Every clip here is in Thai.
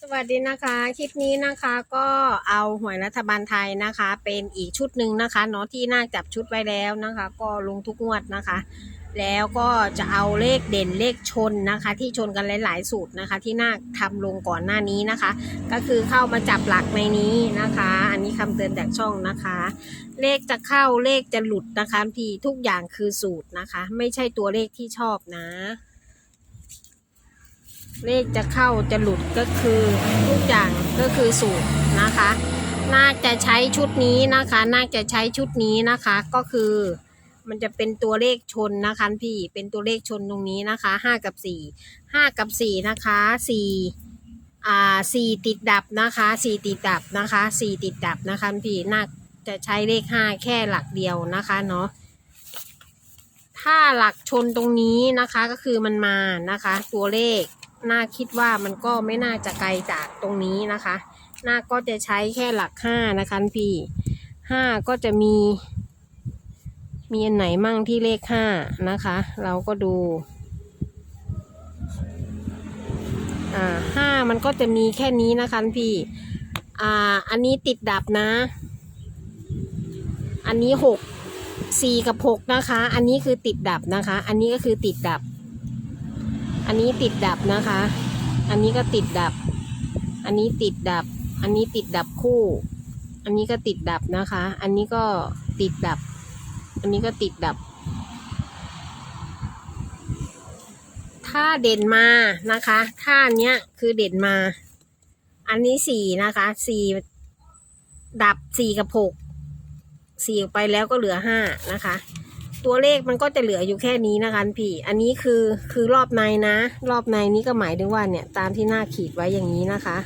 สวัสดีนะคะ คลิปนี้นะคะก็เอาหวยรัฐบาลไทยนะคะ เป็นอีกชุดหนึ่งนะคะเนาะที่น่าจับชุดไว้แล้วนะคะ ก็ลงทุกงวดนะคะ แล้วก็จะเอาเลขเด่นเลขชนนะคะ ที่ชนกันหลาย ๆ สูตรนะคะ ที่น่าทำลงก่อนหน้านี้นะคะ ก็คือเข้ามาจับหลักในนี้นะคะ อันนี้คำเตือนจากช่องนะคะ เลขจะเข้าเลขจะหลุดนะคะพี่ทุกอย่างคือสูตรนะคะ ไม่ใช่ตัวเลขที่ชอบนะ เลขจะเข้าจะหลุดก็คือทุกอย่างก็คือสูตรนะคะ น่าจะใช้ชุดนี้นะคะ น่าจะใช้ชุดนี้นะคะ ก็คือ มันจะเป็นตัวเลขชนนะคะพี่ เป็นตัวเลขชนตรงนี้นะคะห้ากับสี่ห้ากับสี่นะคะสี่อ่าสี่ติดดับนะคะสี่ติดดับนะคะสี่ติดดับนะคะพี่น่าจะใช้เลขห้าแค่หลักเดียวนะคะเนาะถ้าหลักชนตรงนี้นะคะก็คือมันมานะคะ ตัวเลข น่าคิดว่ามันก็ไม่น่าจะไกลจากตรงนี้นะคะน่าก็จะใช้แค่หลักห้านะคะพี่ห้าก็จะมี มีอันไหนมั่งที่เลขห้านะคะ เราก็ดูอ่าห้ามันก็จะมีแค่นี้นะคะพี่อ่าอันนี้ติดดับนะ อันนี้หกสี่กับหกนะคะ อันนี้คือติดดับนะคะ อันนี้ก็คือติดดับ อันนี้ติดดับนะคะ อันนี้ก็ติดดับ อันนี้ติดดับ อันนี้ติดดับคู่ อันนี้ก็ติดดับนะคะ อันนี้ก็ติดดับ อันนี้ก็ติดดับ ถ้าเด่นมานะคะถ้าเนี้ยคือเด่นมา อันนี้สี่นะคะสี่ดับสี่กับหกสี่ออกไปแล้วก็เหลือห้านะคะ ตัวเลขมันก็จะเหลืออยู่แค่นี้นะคะพี่ อันนี้คือคือรอบในนะ รอบในนี้ก็หมายถึงว่าเนี่ย ตามที่หน้าขีดไว้อย่างนี้นะคะ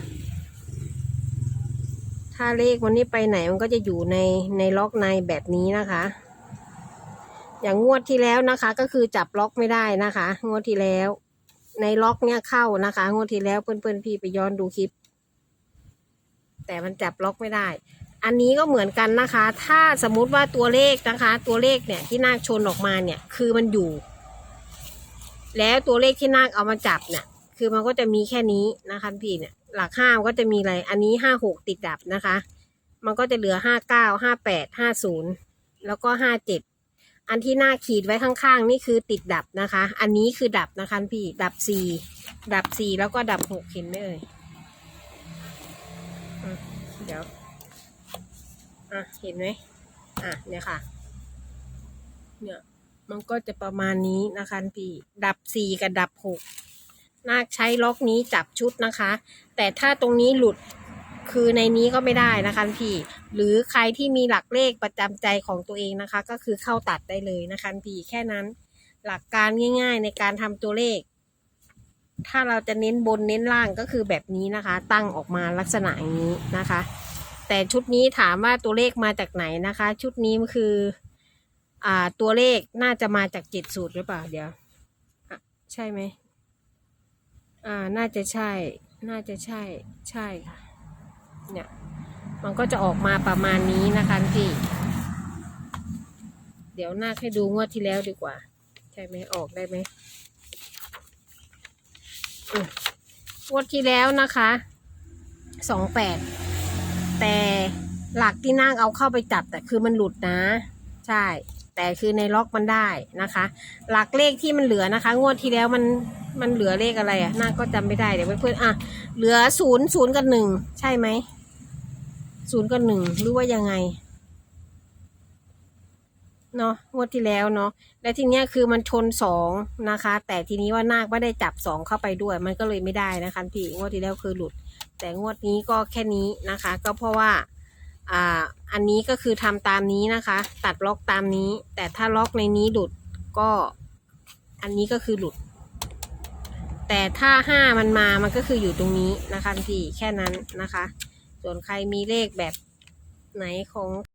ถ้าเลขวันนี้ไปไหนมันก็จะอยู่ในในล็อกในแบบนี้นะคะ อย่างงวดที่แล้วนะคะ ก็คือจับล็อกไม่ได้นะคะ งวดที่แล้ว ในล็อกเนี่ยเข้านะคะ งวดที่แล้วเพื่อนๆพี่ไปย้อนดูคลิป แต่มันจับล็อกไม่ได้ อันนี้ก็เหมือนกันนะคะ ถ้าสมมุติว่าตัวเลขนะคะ ตัวเลขเนี่ยที่นาคชนออกมาเนี่ย คือมันอยู่ แล้วตัวเลขที่นาคเอามาจับเนี่ย คือมันก็จะมีแค่นี้นะคะพี่เนี่ย หลักห้าก็จะมีอะไร อันนี้ห้าหกติดดับนะคะ มันก็จะเหลือห้าเก้าห้าแปดห้าศูนย์แล้วก็ห้าเจ็ดอันที่หน้าขีดไว้ข้างๆ นี่คือติดดับนะคะ อันนี้คือดับนะคะพี่ดับสี่ดับสี่แล้วก็ดับหกเห็นไหมเอ่ยเดี๋ยว อะเห็นไหมอะเนี่ยค่ะ เนี่ยมันก็จะประมาณนี้นะคะพี่ ดับสี่กับดับหกนาคใช้ล็อกนี้จับชุดนะคะ แต่ถ้าตรงนี้หลุดคือในนี้ก็ไม่ได้นะคะพี่ หรือใครที่มีหลักเลขประจำใจของตัวเองนะคะ ก็คือเข้าตัดได้เลยนะคะพี่แค่นั้น หลักการง่าย ๆ ในการทำตัวเลข ถ้าเราจะเน้นบนเน้นล่างก็คือแบบนี้นะคะ ตั้งออกมาลักษณะอย่างนี้นะคะ แต่ชุดนี้ถามว่าตัวเลขมาจากไหนนะคะ ชุดนี้คือ อ่า ตัวเลขน่าจะมาจากจ็ดสูตรหรือเปล่า เดี๋ยวใช่ไหมอ่า น่าจะใช่ น่าจะใช่ ใช่ค่ะ เนี่ย มันก็จะออกมาประมาณนี้นะคะพี่ เดี๋ยวนาคให้ดูงวดที่แล้วดีกว่า ใช่ไหมออกได้ไหมงวดที่แล้วนะคะ สองแปด แต่หลักที่นั่งเอาเข้าไปจับแต่คือมันหลุดนะ ใช่ แต่คือในล็อกมันได้นะคะ หลักเลขที่มันเหลือนะคะ งวดที่แล้วมันมันเหลือเลขอะไรอะ่ะนาคก็จำไม่ได้เดี๋ยวเพื่อนๆอะเหลือศูนย์ศูนย์กับหนึ่งใช่ไหมศูนย์กับหนึ่งหรือว่ายังไง เนาะงวดที่แล้วเนาะและทีเนี้ยคือมันชนสองนะคะ แต่ทีนี้ว่านาคไม่ได้จับสองเข้าไปด้วย มันก็เลยไม่ได้นะคะพี่งวดที่แล้วคือหลุด แต่งวดนี้ก็แค่นี้นะคะ ก็เพราะว่าอ่าอันนี้ก็คือทำตามนี้นะคะ ตัดล็อกตามนี้ แต่ถ้าล็อกในนี้หลุดก็อันนี้ก็คือหลุด แต่ถ้าห้ามันมามันก็คืออยู่ตรงนี้นะคะพี่แค่นั้นนะคะ ส่วนใครมีเลขแบบไหนของ